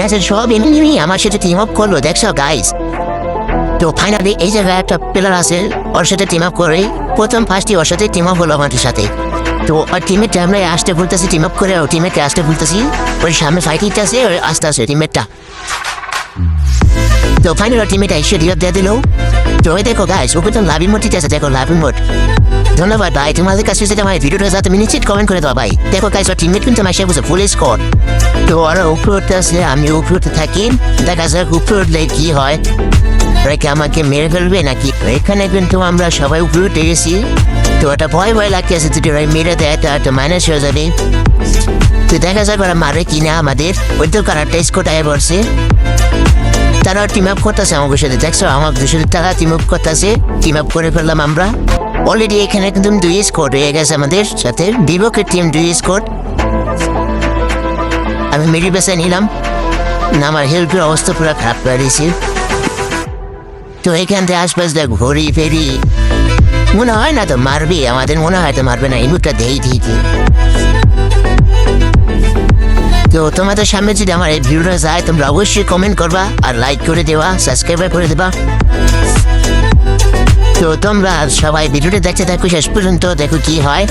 ম্যাচের সব এনিমি আমার সাথে টিম আপ করল, দেখছ গাইজ তো ফাইনালি এই জায়গায় একটা প্লেয়ার আছে, ওর সাথে টিম আপ করে প্রথম ফার্স্টই ওর সাথে টিম আপ হলো আমাদের সাথে। তো ওর টিমের আমরা আসতে ভুলতেছি টিম আপ করে ও টিমেটকে আসতে ভুলতেছি। ওর সামনে ফাইট আছে ওর আসতে আসে টিমেটটা তো ফাইনাল টিমেটা এসে রিয়ার দিয়ে দিল তো দেখো গাইস ওকে তো লাভি মোড আছে দেখো লাভি মোড ধন্যবাদ ভাই তোমাদের কাছে যেটা আমার ভিডিওটা যাতে নিশ্চিত কমেন্ট করে দাও ভাই দেখো গাইস ওর টিমমেট কিন্তু আমার সে বুঝে ফুল স্কোর তো ওরা উপরে উঠতে আসে আমি উপরে উঠতে থাকি। দেখা যাক উপরে উঠলে কি হয়। ওরা কি আমাকে মেরে ফেলবে নাকি? এখানে কিন্তু আমরা সবাই উপরে উঠে গেছি। তো ওটা ভয় ভয় লাগতে আছে, যদি ওরা মেরে দেয়, তো একটা মাইনাস হয়ে যাবে। তো দেখা যাক ওরা মারে কিনা আমাদের। ওই তো কারারটা স্কোর আয় পড়ছে তারা টিম আপ করতেছে, আমাদের সাথে। দেখছ আমার সাথে তারা টিম আপ করতেছে টিম আপ করে ফেললাম আমরা। অলরেডি এখানে কিন্তু দুই স্কোর হয়ে গেছে আমাদের সাথে। বিপক্ষের টিম দুই স্কোর আমি মেরি বেসে নিলাম। না, আমার হেল্পের অবস্থা পুরো খারাপ করে দিয়েছি। তো এখান থেকে আশপাশ দেখ ঘড়ি ফেরি। মনে হয় না তো মারবে, আমাদের মনে হয় তো মারবে না, এই মুখটা দেই দিয়েছি। তো তোমাদের সামনে যদি আমার এই ভিডিওটা যায়, তোমরা অবশ্যই কমেন্ট করবা আর লাইক করে দেওয়া সাবস্ক্রাইব করে দেবা। তো তোমরা সবাই ভিডিওটা দেখতে থাকো শেষ পর্যন্ত, দেখো কি হয়।